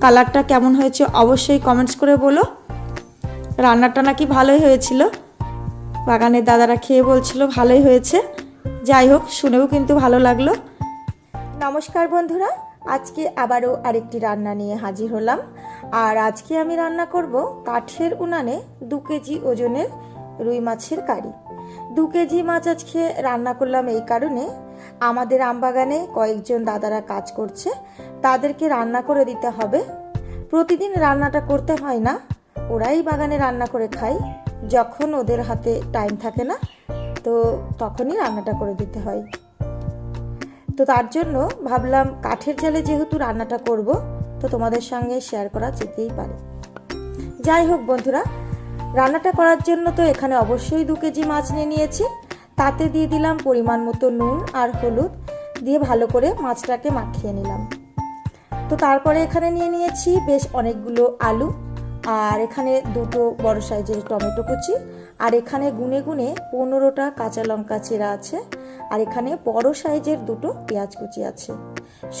কালারটা কেমন হয়েছে অবশ্যই কমেন্টস করে বলো। রান্নাটা নাকি ভালোই হয়েছিল। বাগানের দাদারা খেয়ে বলছিল ভালোই হয়েছে। যাই হোক, শুনেও কিন্তু ভালো লাগল। নমস্কার বন্ধুরা, আজকে আবারও আরেকটি রান্না নিয়ে হাজির হলাম। আর আজকে আমি রান্না করব কাঠের উনানে দু কেজি ওজনের রুই মাছের কারি। দু কেজি মাছ আজকে রান্না করলাম এই কারণে। আমাদের আমবাগানে কয়েকজন দাদারা কাজ করছে। তাদেরকে রান্না করে দিতে হবে। প্রতিদিন রান্নাটা করতে হয় না। ওরাই বাগানে রান্না করে খায়। যখন ওদের হাতে টাইম থাকে না, তো তখনই রান্নাটা করে দিতে হয়। তো তার জন্য ভাবলাম কাঠের জালে যেহেতু রান্নাটা করব, তো তোমাদের সঙ্গে শেয়ার করা যেতেই পারে। যাই হোক বন্ধুরা, রান্নাটা করার জন্য তো এখানে অবশ্যই দু কেজি মাছ নিয়ে নিয়েছি। তাতে দিয়ে দিলাম পরিমাণ মতো নুন আর হলুদ। দিয়ে ভালো করে মাছটাকে মাখিয়ে নিলাম। তো তারপরে এখানে নিয়ে নিয়েছি বেশ অনেকগুলো আলু, আর এখানে দুটো বড় সাইজের টমেটো কুচি, আর এখানে গুনে গুনে পনেরোটা কাঁচা লঙ্কা চেরা আছে, আর এখানে বড় সাইজের দুটো পেঁয়াজ কুচি আছে।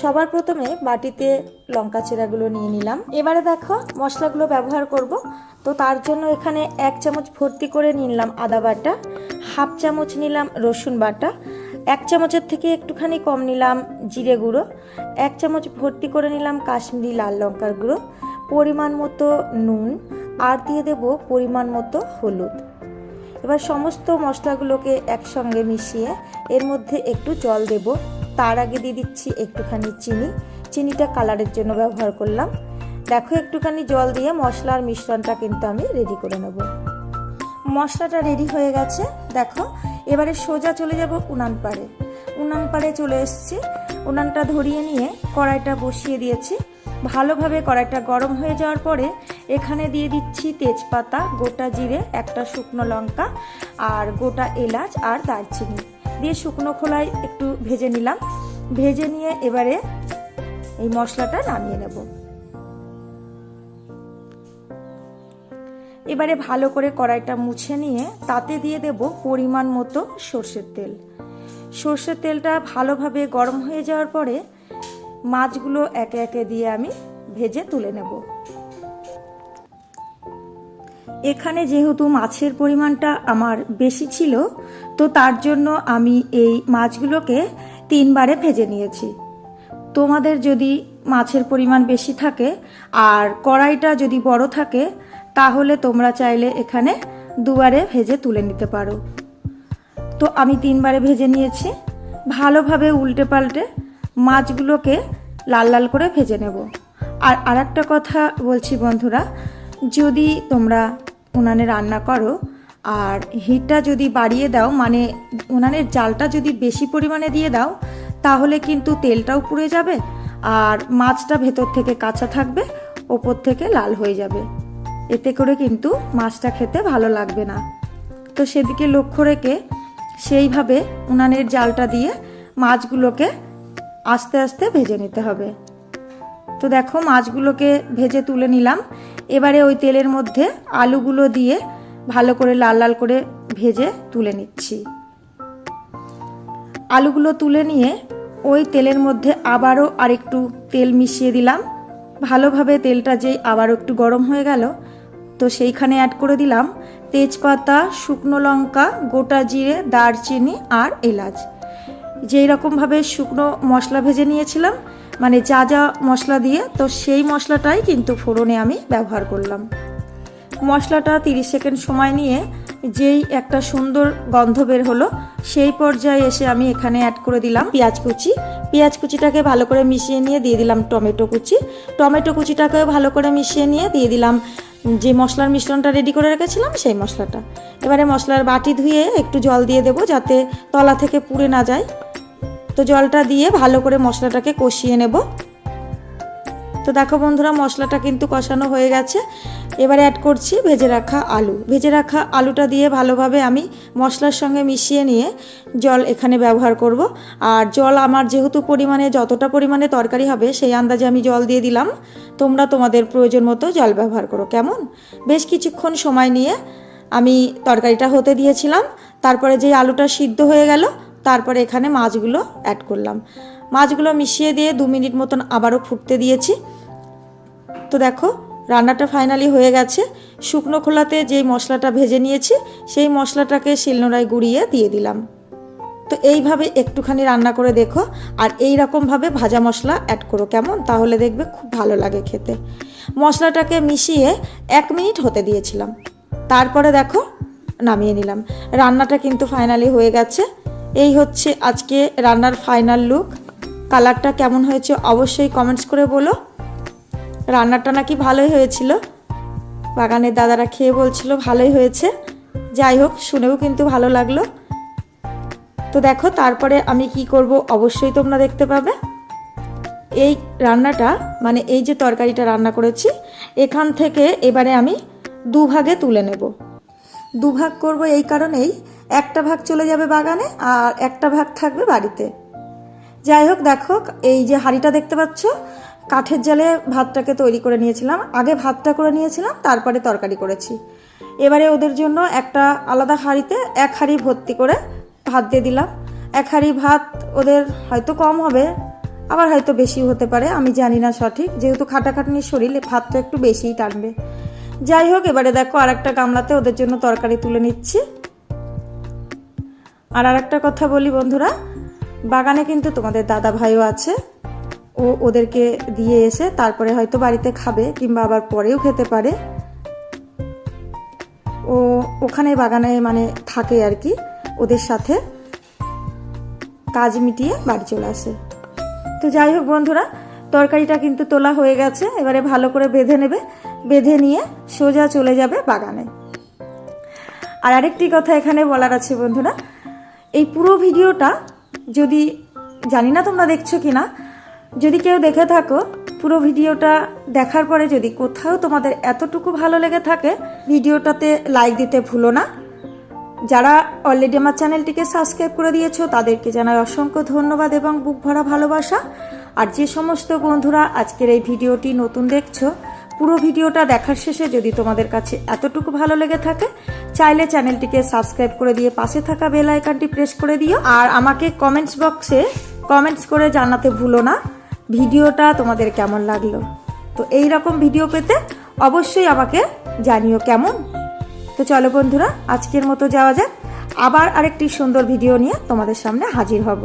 সবার প্রথমে বাটিতে লঙ্কা চেরাগুলো নিয়ে নিলাম। এবারে দেখো মশলাগুলো ব্যবহার করব। তো তার জন্য এখানে এক চামচ ভর্তি করে নিলাম আদা বাটা, হাফ চামচ নিলাম রসুন বাটা এক চামচের থেকে একটুখানি কম নিলাম জিরে গুঁড়ো, এক চামচ ভর্তি করে নিলাম কাশ্মীরি লাল লঙ্কার গুঁড়ো, পরিমাণ মতো নুন, আর দিয়ে দেব পরিমাণ মতো হলুদ। এবার সমস্ত মশলাগুলোকে একসঙ্গে মিশিয়ে এর মধ্যে একটু জল দেব। তার আগে দিয়ে দিচ্ছি একটুখানি চিনি। চিনিটা কালারের জন্য ব্যবহার করলাম। দেখো একটুখানি জল দিয়ে মশলার মিশ্রণটা কিন্তু আমি রেডি করে নেব। মশলাটা রেডি হয়ে গেছে। দেখো এবারে সোজা চলে যাব উনান পাড়ে। উনান পাড়ে চলে এসেছি। উনানটা ধরিয়ে নিয়ে কড়াইটা বসিয়ে দিয়েছি। ভালোভাবে কড়াইটা গরম হয়ে যাওয়ার পরে এখানে দিয়ে দিচ্ছি তেজপাতা, গোটা জিরে, একটা শুকনো লঙ্কা আর গোটা এলাচ আর দারচিনি। দিয়ে শুকনো খোলায় একটু ভেজে নিলাম। ভেজে নিয়ে এবারে এই মশলাটা নামিয়ে নেব। এবারে ভালো করে কড়াইটা মুছে নিয়ে তাতে দিয়ে দেব পরিমাণ মতো সর্ষের তেল। সর্ষের তেলটা ভালোভাবে গরম হয়ে যাওয়ার পরে মাছগুলো একে একে দিয়ে আমি ভেজে তুলে নেব। এখানে যেহেতু মাছের পরিমাণটা আমার বেশি ছিল, তো তার জন্য আমি এই মাছগুলোকে তিনবারে ভেজে নিয়েছি। তোমাদের যদি মাছের পরিমাণ বেশি থাকে আর কড়াইটা যদি বড় থাকে তাহলে তোমরা চাইলে এখানে দুবারে ভেজে তুলে নিতে পারো। তো আমি তিনবারে ভেজে নিয়েছি। ভালোভাবে উল্টে পাল্টে মাছগুলোকে লাল লাল করে ভেজে নেব। আর আরেকটা কথা বলছি বন্ধুরা, যদি তোমরা উনানে রান্না করো আর হিটটা যদি বাড়িয়ে দাও মানে উনানের জালটা যদি বেশি পরিমাণে দিয়ে দাও, তাহলে কিন্তু তেলটাও পুড়ে যাবে আর মাছটা ভেতর থেকে কাঁচা থাকবে, ওপর থেকে লাল হয়ে যাবে। এতে করে কিন্তু মাছটা খেতে ভালো লাগবে না। তো সেদিকে লক্ষ্য রেখে সেইভাবে উনানের জালটা দিয়ে মাছগুলোকে আস্তে আস্তে ভেজে নিতে হবে। তো দেখো মাছগুলোকে ভেজে তুলে নিলাম। এবারে ওই তেলের মধ্যে আলুগুলো দিয়ে ভালো করে লাল লাল করে ভেজে তুলে নিচ্ছি। আলুগুলো তুলে নিয়ে ওই তেলের মধ্যে আবারও আরেকটু তেল মিশিয়ে দিলাম। ভালোভাবে তেলটা যেই আবারও একটু গরম হয়ে গেল তো সেইখানে অ্যাড করে দিলাম তেজপাতা, শুকনো লঙ্কা, গোটা জিরে, দারচিনি আর এলাচ। যেই রকমভাবে শুকনো মশলা ভেজে নিয়েছিলাম মানে যা যা মশলা দিয়ে, তো সেই মশলাটাই কিন্তু ফোড়নে আমি ব্যবহার করলাম। মশলাটা 30 সেকেন্ড সময় নিয়ে যেই একটা সুন্দর গন্ধ বের হলো, সেই পর্যায়ে এসে আমি এখানে অ্যাড করে দিলাম পেঁয়াজ কুচি। পেঁয়াজ কুচিটাকে ভালো করে মিশিয়ে নিয়ে দিয়ে দিলাম টমেটো কুচি। টমেটো কুচিটাকেও ভালো করে মিশিয়ে নিয়ে দিয়ে দিলাম যে মশলার মিশ্রণটা রেডি করে রেখেছিলাম, সেই মশলাটা। এবারে মশলার বাটি ধুয়ে একটু জল দিয়ে দেবো যাতে তলা থেকে পুড়ে না যায়। তো জলটা দিয়ে ভালো করে মশলাটাকে কষিয়ে নেব। তো দেখো বন্ধুরা, মশলাটা কিন্তু কষানো হয়ে গেছে। এবারে অ্যাড করছি ভেজে রাখা আলু। ভেজে রাখা আলুটা দিয়ে ভালোভাবে আমি মশলার সঙ্গে মিশিয়ে নিয়ে জল এখানে ব্যবহার করব। আর জল আমার যেহেতু পরিমাণে, যতটা পরিমাণে তরকারি হবে, সেই আন্দাজে আমি জল দিয়ে দিলাম। তোমরা তোমাদের প্রয়োজন মতো জল ব্যবহার করো, কেমন? বেশ কিছুক্ষণ সময় নিয়ে আমি তরকারিটা হতে দিয়েছিলাম। তারপরে যে আলুটা সিদ্ধ হয়ে গেল, তারপরে এখানে মাছগুলো অ্যাড করলাম। মাছগুলো মিশিয়ে দিয়ে দু মিনিট মতন আবারও ফুটতে দিয়েছি। তো দেখো, রান্নাটা ফাইনালি হয়ে গেছে। শুকনো খোলাতে যেই মশলাটা ভেজে নিয়েছি, সেই মশলাটাকে শিলনোড়ায় গুঁড়িয়ে দিয়ে দিলাম। তো এইভাবে একটুখানি রান্না করে দেখো, আর এই রকমভাবে ভাজা মশলা অ্যাড করো কেমন, তাহলে দেখবে খুব ভালো লাগে খেতে। মশলাটাকে মিশিয়ে এক মিনিট হতে দিয়েছিলাম। তারপরে দেখো, নামিয়ে নিলাম। রান্নাটা কিন্তু ফাইনালি হয়ে গেছে। এই হচ্ছে আজকে রান্নার ফাইনাল লুক কালারটা কেমন হয়েছে অবশ্যই কমেন্টস করে বলো। রান্নাটা নাকি ভালোই হয়েছিল। বাগানের দাদারা খেয়ে বলছিল ভালোই হয়েছে। যাই হোক, শুনেও কিন্তু ভালো লাগল। তো দেখো, তারপরে আমি কি করব অবশ্যই তোমরা দেখতে পাবে। এই রান্নাটা মানে এই যে তরকারিটা রান্না করেছি, এখান থেকে এবারে আমি দুভাগে তুলে নেব। দুভাগ করব এই কারণেই, একটা ভাগ চলে যাবে বাগানে আর একটা ভাগ থাকবে বাড়িতে। যাই হোক, দেখো, এই যে হাঁড়িটা দেখতে পাচ্ছ কাঠের জালে ভাতটাকে তৈরি করে নিয়েছিলাম। আগে ভাতটা করে নিয়েছিলাম, তারপরে তরকারি করেছি। এবারে ওদের জন্য একটা আলাদা হাঁড়িতে এক হাঁড়ি ভর্তি করে ভাত দিয়ে দিলাম। এক হাঁড়ি ভাত ওদের হয়তো কম হবে, আবার হয়তো বেশি হতে পারে, আমি জানি না সঠিক। যেহেতু খাটাখাটনির শরীর, ভাতটা একটু বেশিই টানবে। যাই হোক, এবারে দেখো আর একটা গামলাতে ওদের জন্য তরকারি তুলে নিচ্ছি। আর আর একটা কথা বলি বন্ধুরা, বাগানে কিন্তু তোমাদের দাদা ভাইও আছে। ও ওদেরকে দিয়ে এসে তারপরে হয়তো বাড়িতে খাবে কিংবা আবার পরেও খেতে পারে। ও ওখানে বাগানে মানে থাকে আর কি ওদের সাথে। কাজ মিটিয়ে বাড়ি চলে আসে। তো যাই হোক বন্ধুরা, তরকারিটা কিন্তু তোলা হয়ে গেছে। এবারে ভালো করে বেঁধে নেবে। বেঁধে নিয়ে সোজা চলে যাবে বাগানে। আর আরেকটি কথা এখানে বলার আছে বন্ধুরা, এই পুরো ভিডিওটা যদি জানি না তোমরা দেখছ কি না যদি কেউ দেখে থাকো, পুরো ভিডিওটা দেখার পরে যদি কোথাও তোমাদের এতটুকু ভালো লেগে থাকে, ভিডিওটাতে লাইক দিতে ভুলো না। যারা অলরেডি আমার চ্যানেলটিকে সাবস্ক্রাইব করে দিয়েছ, তাদেরকে জানাই অসংখ্য ধন্যবাদ এবং বুক ভরা ভালোবাসা। আর যে সমস্ত বন্ধুরা আজকের এই ভিডিওটি নতুন দেখছ, পুরো ভিডিওটা দেখার শেষে যদি তোমাদের কাছে এতটুকু ভালো লেগে থাকে, চাইলে চ্যানেলটিকে সাবস্ক্রাইব করে দিয়ে পাশে থাকা বেল আইকনটি প্রেস করে দিও। আর আমাকে কমেন্টস বক্সে কমেন্টস করে জানাতে ভুলো না। ভিডিওটা তোমাদের কেমন লাগল? তো এই রকম ভিডিও পেতে অবশ্যই আমাকে জানিও কেমন? তো চলো বন্ধুরা, আজকের মতো যাওয়া যাক। আবার আরেকটি সুন্দর ভিডিও নিয়ে তোমাদের সামনে হাজির হব।